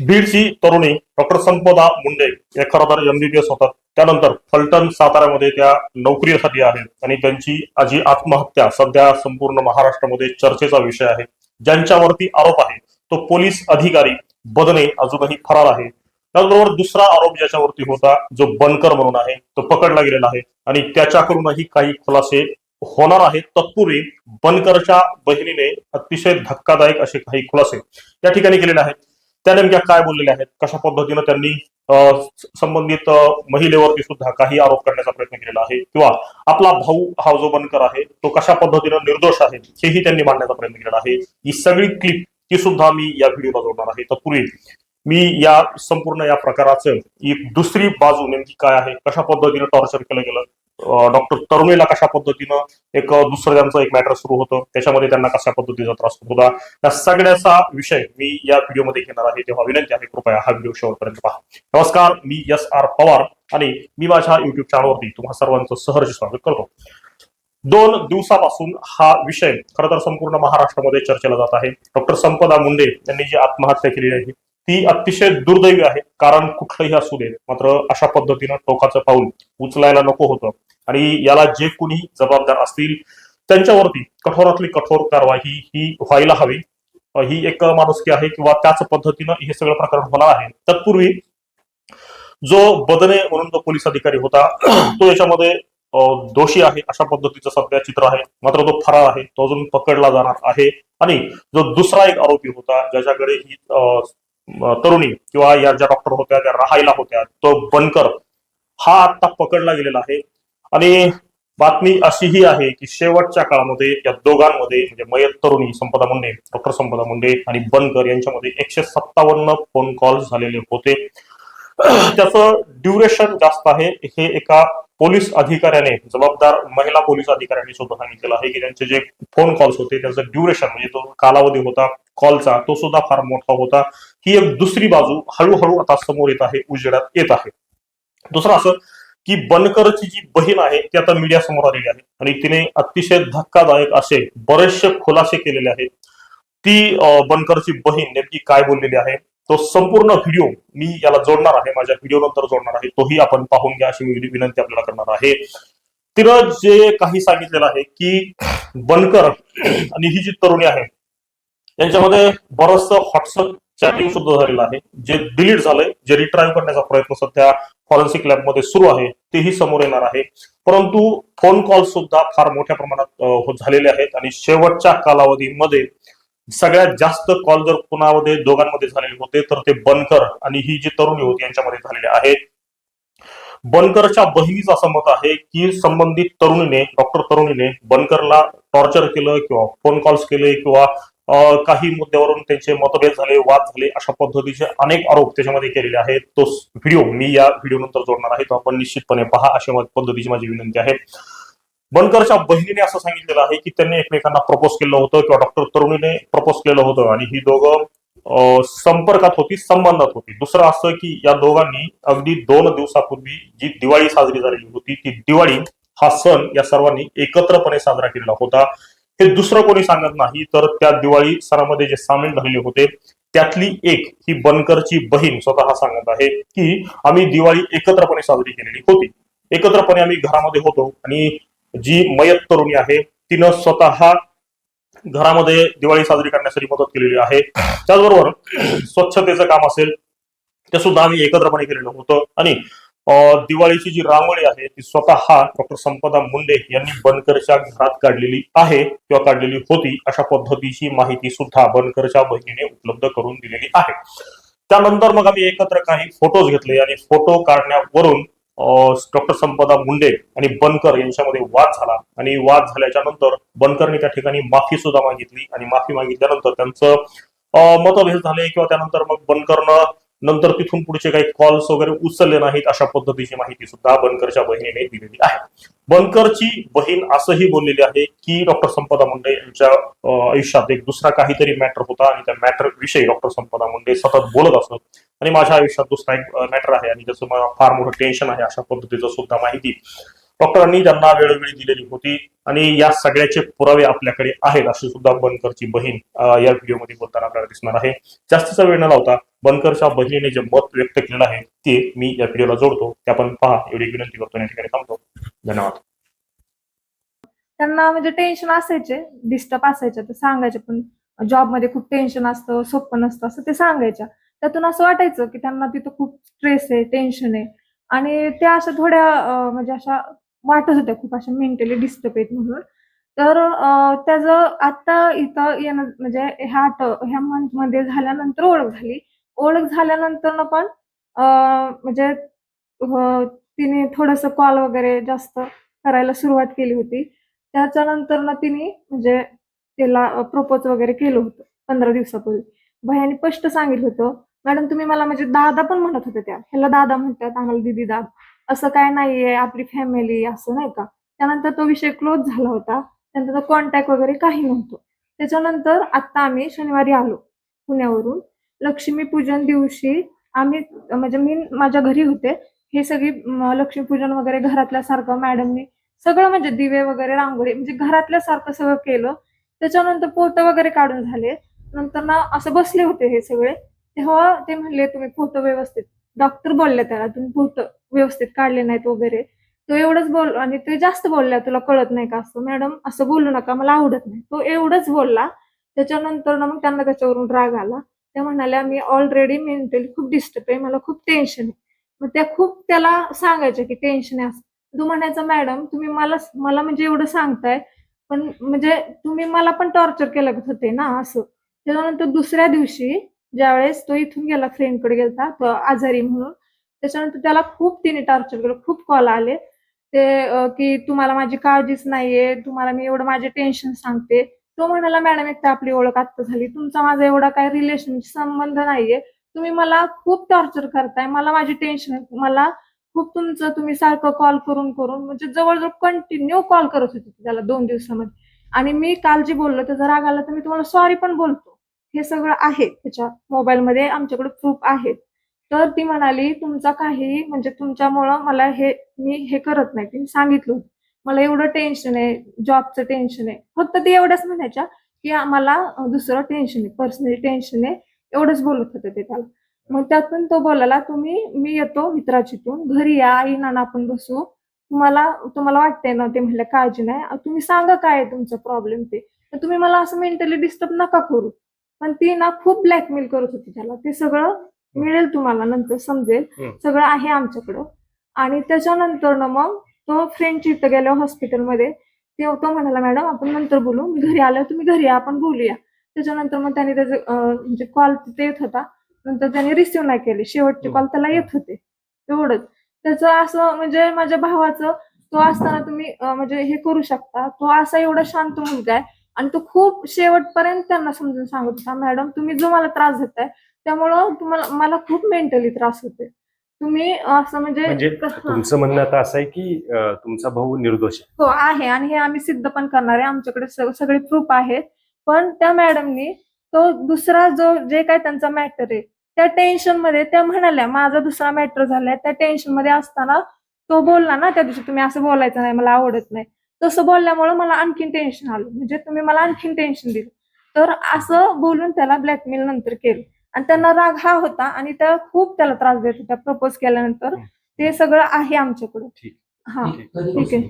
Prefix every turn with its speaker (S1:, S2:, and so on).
S1: बीडची तरुणी डॉक्टर संपदा मुंडे या खरं तर एमबीबीएस होतात. त्यानंतर फलटण साताऱ्यामध्ये त्या नोकरीसाठी आहेत आणि त्यांची आजी आत्महत्या सध्या संपूर्ण महाराष्ट्रामध्ये चर्चेचा विषय आहे. ज्यांच्यावरती आरोप आहे तो पोलीस अधिकारी बदने अजूनही फरार आहे. त्याचबरोबर दुसरा आरोप ज्याच्यावरती होता जो बनकर म्हणून आहे तो पकडला गेलेला आहे आणि त्याच्याकडूनही काही खुलासे होणार आहेत. तत्पूर्वी बनकरच्या बहिणीने अतिशय धक्कादायक असे काही खुलासे या ठिकाणी केलेले आहेत. त्या नेमक्या काय बोललेल्या आहेत? कशा पद्धतीनं त्यांनी अं, संबंधित महिलेवरती सुद्धा काही आरोप करण्याचा प्रयत्न केलेला आहे? किंवा आपला भाऊ हा जो बनकर आहे तो कशा पद्धतीनं निर्दोष आहे हेही त्यांनी मांडण्याचा प्रयत्न केलेला आहे. ही सगळी क्लिप ती सुद्धा मी या व्हिडिओला जोडणार आहे. तत्पूर्वी मी या संपूर्ण या प्रकाराचं एक दुसरी बाजू नेमकी काय आहे? कशा पद्धतीनं टॉर्चर केलं गेलं? डॉक्टर तरुणीला कशा पद्धतीनं एक दुसरं त्यांचं एक मॅटर सुरू होतं त्याच्यामध्ये त्यांना कशा पद्धतीचा त्रास होत होता या सगळ्याचा विषय मी या व्हिडिओमध्ये घेणार आहे. तेव्हा विनंती आहे कृपया हा व्हिडिओ शेवटपर्यंत पहा. नमस्कार मी एस आर पवार आणि मी माझ्या युट्यूब चॅनलवरती तुम्हा सर्वांचं सहर्ष स्वागत करतो. दोन दिवसापासून हा विषय खरं तर संपूर्ण महाराष्ट्रामध्ये चर्चेला जात आहे. डॉक्टर संपदा मुंडे यांनी जी आत्महत्या केलेली आहे ती अतिशय दुर्दैवी आहे. कारण कुठलंही असू दे मात्र अशा पद्धतीनं टोकाचं पाऊल उचलायला नको होतं. आणि याला जे कुणी जबाबदार असतील त्यांच्यावरती कठोरातली कठोर कारवाई ही व्हायला हवी. ही एक माणुसकी आहे किंवा त्याच पद्धतीनं हे सगळं प्रकरण होणार आहे. तत्पूर्वी जो बदने म्हणून तो पोलीस अधिकारी होता तो याच्यामध्ये अं, दोषी आहे अशा पद्धतीचं सध्या चित्र आहे. मात्र तो फरार आहे तो अजून पकडला जाणार आहे. आणि जो दुसरा एक आरोपी होता ज्याच्याकडे ही अं, तरुणी किंवा या ज्या डॉक्टर होत्या त्या राहायला होत्या तो बनकर हा आता पकडला गेलेला आहे. आणि बातमी अशीही आहे की शेवटच्या काळामध्ये या दोघांमध्ये म्हणजे मयत तरुणी संपदा मुंडे डॉक्टर संपदा मुंडे आणि बनकर यांच्यामध्ये एकशे सत्तावन्न फोन कॉल झालेले होते. त्याचं ड्युरेशन जास्त आहे. हे एका पोलीस अधिकाऱ्याने जबाबदार महिला पोलीस अधिकाऱ्यांनी सुद्धा सांगितलेलं आहे की त्यांचे जे फोन कॉल्स होते त्याचं ड्युरेशन म्हणजे तो कालावधी होता कॉलचा तो सुद्धा फार मोठा होता. ही एक दुसरी बाजू हळूहळू आता समोर येत आहे उजेडात येत आहे. दुसरं असं की बनकरची जी बहीण आहे ती आता मीडिया समोर आलेली आहे. आणि तिने अतिशय धक्कादायक असे बरेचसे खुलासे केलेले आहेत. ती बनकरची बहीण नेमकी काय बोललेली आहे तो संपूर्ण व्हिडिओ मी याला जोडणार आहे माझ्या व्हिडिओ नंतर जोडणार आहे तोही आपण पाहून घ्या अशी मी विनंती आपल्याला करणार आहे. तिनं जे काही सांगितलेलं आहे की बनकर आणि ही जी तरुणी आहे यांच्यामध्ये बरस व्हॉट्सअप चॅटिंग सुद्धा झालेलं आहे. जे डिलीट झालंय जे रिट्राईव्ह करण्याचा प्रयत्न सध्या फॉरेन्सिक लॅबमध्ये सुरू आहे तेही समोर येणार आहे. परंतु फोन कॉल सुद्धा फार मोठ्या प्रमाणात झालेले आहेत आणि शेवटच्या कालावधीमध्ये सगळ्यात जास्त कॉल जर कुणामध्ये दोघांमध्ये झालेले होते तर ते बनकर आणि ही जी तरुणी होती यांच्यामध्ये झालेले आहेत बनकरच्या बहिणीचं असं मत आहे की संबंधित तरुणीने डॉक्टर तरुणीने बनकरला टॉर्चर केलं किंवा फोन कॉल्स केले किंवा काही मुद्द्यावरून त्यांचे मतभेद झाले वाद झाले अशा पद्धतीचे अनेक आरोप त्याच्यामध्ये केलेले आहेत. तो व्हिडिओ मी या व्हिडिओ नंतर जोडणार आहे. तो आपण निश्चितपणे पहा अशा पद्धतीची माझी विनंती आहे. बनकरच्या बहिणीने असं सांगितलेलं आहे की त्यांनी एकमेकांना प्रपोज केलं होतं किंवा डॉक्टर तरुणीने प्रपोज केलं होतं आणि ही दोघं अं, संपर्कात होती संबंधात होती. दुसरं असं की या दोघांनी अगदी दोन दिवसापूर्वी जी दिवाळी साजरी झालेली होती ती दिवाळी हा सण या सर्वांनी एकत्रपणे साजरा केलेला होता. हे दुसरं कोणी सांगत नाही तर त्या दिवाळी सणामध्ये जे सामील झालेले होते त्यातली एक ही बनकरची बहीण स्वतः सांगत आहे की आम्ही दिवाळी एकत्रपणे साजरी केलेली होती. एकत्रपणे आम्ही घरामध्ये होतो आणि जी मयत तरुणी आहे तिनं स्वतः घरामध्ये दिवाळी साजरी करण्यासाठी मदत केलेली आहे. त्याचबरोबर स्वच्छतेचं काम असेल ते सुद्धा आम्ही एकत्रपणे केलेलं होतं आणि दिवाळीची जी रांगोळी आहे ती स्वतः डॉक्टर संपदा मुंडे यांनी बनकरच्या घरात काढलेली आहे किंवा काढलेली होती अशा पद्धतीची माहिती सुद्धा बनकरच्या बहिणीने उपलब्ध करून दिलेली आहे. त्यानंतर मग आम्ही एकत्र काही फोटोज घेतले आणि फोटो काढण्यावरून डॉक्टर संपदा मुंडे आणि बनकर यांच्यामध्ये वाद झाला. आणि वाद झाल्याच्यानंतर बनकरने त्या ठिकाणी माफी सुद्धा मागितली आणि माफी मागितल्यानंतर त्यांचं मतभेद झाले किंवा त्यानंतर मग बनकरनं नंतर तिथून पुढचे काही कॉल्स वगैरे उचलले नाहीत अशा पद्धतीची माहिती सुद्धा बनकरच्या बहिणीने दिलेली आहे. बनकरची बहीण असंही बोललेली आहे की डॉक्टर संपदा मुंडे यांच्या आयुष्यात एक दुसरा काहीतरी मॅटर होता आणि त्या मॅटर विषयी डॉक्टर संपदा मुंडे सतत बोलत असत. आणि माझ्या आयुष्यात दुसरा एक मॅटर आहे आणि त्याचं मला फार मोठं टेन्शन आहे अशा पद्धतीचं सुद्धा माहिती डॉक्टरांनी त्यांना वेळोवेळी दिलेली होती आणि या सगळ्याचे पुरावे आपल्याकडे आहेत अशी सुद्धा बनकरची बहीण या व्हिडिओमध्ये बोलताना आपल्याला दिसणार आहे. जास्तीचा वेळ न लावता बनकरच्या बहिणीने जे मत व्यक्त केलेलं आहे ते मी या व्हिडिओला जोडतो. ते आपण पहा. एवढी विनंती करतो या ठिकाणी थांबतो. धन्यवाद.
S2: त्यांना म्हणजे टेन्शन असायचे डिस्टर्ब असायचे तर सांगायचे पण जॉबमध्ये खूप टेन्शन असतं सोपं नसतं असं ते सांगायच्या. त्यातून असं वाटायचं की त्यांना तिथं खूप स्ट्रेस आहे टेन्शन आहे. आणि त्या अशा थोड्या म्हणजे अशा वाटत होत्या खूप अशा मेंटली डिस्टर्ब आहेत म्हणून. तर त्याचं आता इथं येणं म्हणजे ह्या आठ ह्या मंथमध्ये झाल्यानंतर ओळख झाली. ओळख झाल्यानंतर पण म्हणजे तिने थोडस कॉल वगैरे जास्त करायला सुरुवात केली होती. त्याच्यानंतर ना तिने म्हणजे तिला प्रपोज वगैरे केलं होतं पंधरा दिवसापूर्वी. भयाने स्पष्ट सांगितलं होतं मॅडम तुम्ही मला म्हणजे दादा पण म्हणत होते त्या. ह्याला दादा म्हणतात आम्हाला दिदी दादा. असं काय नाहीये आपली फॅमिली असं नाही का? त्यानंतर तो विषय क्लोज झाला होता. त्यानंतर कॉन्टॅक्ट वगैरे काही नव्हतं. त्याच्यानंतर आता आम्ही शनिवारी आलो पुण्यावरून. लक्ष्मीपूजन दिवशी आम्ही म्हणजे मी माझ्या घरी होते हे सगळी लक्ष्मीपूजन वगैरे घरातल्या सारखं मॅडमनी सगळं म्हणजे दिवे वगैरे रांगोळी म्हणजे घरातल्या सारखं सगळं केलं. त्याच्यानंतर फोटो वगैरे काढून झाले. नंतर ना असं बसले होते हे सगळे. तेव्हा ते म्हणले तुम्ही फोटो व्यवस्थित डॉक्टर बोलले त्याला तुम्ही फोटो व्यवस्थित काढले नाहीत वगैरे. तो एवढंच बोल आणि ते जास्त बोलला तुला कळत नाही का असं? मॅडम असं बोलू नका मला आवडत नाही. तो एवढंच बोलला. त्याच्यानंतर ना मग त्यांना त्याच्यावरून राग आला. त्या म्हणाल्या मी ऑलरेडी मेंटली खूप डिस्टर्ब आहे मला खूप टेन्शन आहे. मग त्या खूप त्याला सांगायच्या की टेन्शन आहे असं. तू म्हणायचं मॅडम तुम्ही मला मला म्हणजे एवढं सांगताय पण म्हणजे तुम्ही मला पण टॉर्चर केलं होते ना असं. त्याच्यानंतर दुसऱ्या दिवशी ज्यावेळेस तो इथून गेला फ्रेंडकडे गेलता तो आजारी म्हणून त्याच्यानंतर त्याला खूप तिने टॉर्चर केलं खूप कॉल आले. ते की तुम्हाला माझी काळजीच नाहीये तुम्हाला मी एवढं माझे टेन्शन सांगते. तो म्हणाला मॅडम एक तर आपली ओळख आत्ता झाली. तुमचा माझा एवढा काय रिलेशन संबंध नाहीये. तुम्ही मला खूप टॉर्चर करताय. मला माझी टेन्शन मला खूप तुमचं तुम्ही सारखं कॉल करून करून म्हणजे जवळजवळ कंटिन्यू कॉल करत होते त्याला दोन दिवसामध्ये. आणि मी काल जे बोललो. त्याचा राग आला तर मी तुम्हाला सॉरी पण बोलतो. हे सगळं आहे त्याच्या मोबाईलमध्ये आमच्याकडे प्रूफ आहेत. तर ती म्हणाली तुमचा काही म्हणजे तुमच्यामुळं मला हे मी हे करत नाही. तिने सांगितलं होतं. मला एवढं टेन्शन आहे जॉबचं टेन्शन आहे. फक्त ती एवढंच म्हणायच्या की मला अं, दुसरं टेन्शन आहे पर्सनली टेन्शन आहे एवढंच बोलत होते ते त्याला. मग त्यातून तो बोलायला तुम्ही मी येतो मित्राचीतून घरी या आई नाना आपण बसू. तुम्हाला तुम्हाला वाटतंय ना ते म्हणलं काळजी नाही. तुम्ही सांगा काय आहे तुमचा प्रॉब्लेम ते. तर तुम्ही मला असं मेंटली डिस्टर्ब नका करू. पण ती ना खूप ब्लॅकमेल करत होती त्याला. ते सगळं मिळेल तुम्हाला नंतर समजेल. सगळं आहे आमच्याकडं. आणि त्याच्यानंतर ना मग तो फ्रेंड इथं गेल्या हॉस्पिटलमध्ये ते तो म्हणाला मॅडम आपण नंतर बोलू. मी घरी आल्यावर तुम्ही घरी या आपण बोलूया. त्याच्यानंतर मग त्याने त्याचे म्हणजे कॉल तिथे येत होता. नंतर त्याने रिसिव्ह नाही केले. शेवटचे कॉल त्याला येत होते. एवढंच. त्याचं असं म्हणजे माझ्या भावाचं तो असताना तुम्ही म्हणजे हे करू शकता. तो असा एवढा शांत मुलगा आहे. आणि तो खूप शेवटपर्यंत त्यांना समजून सांगत होता मॅडम तुम्ही जो मला त्रास देताय त्यामुळं तुम्हाला मला खूप मेंटली त्रास होते तुम्ही असं म्हणजे
S3: म्हणजे. तुमचं म्हणणं आता असं आहे की अं, तुमचा भाऊ निर्दोष आहे.
S2: हो आहे आणि हे आम्ही सिद्ध पण करणार आहे. आमच्याकडे सग- सगळे प्रूफ आहेत. पण त्या मॅडमनी तो दुसरा जो जे काय त्यांचा मॅटर आहे त्या टेन्शनमध्ये त्या म्हणाल्या माझा दुसरा मॅटर झालाय. त्या टेन्शनमध्ये असताना तो बोलला ना त्या दिवशी तुम्ही असं बोलायचं नाही मला आवडत नाही. तसं बोलल्यामुळे मला आणखीन टेन्शन आलं. म्हणजे तुम्ही मला आणखीन टेन्शन दिलं. तर असं बोलून त्याला ब्लॅकमेल नंतर केलं. आणि त्यांना राग हा होता आणि त्या खूप त्याला त्रास देत होत्या प्रपोज केल्यानंतर. ते सगळं आहे आमच्याकडे. हा. ठीक आहे.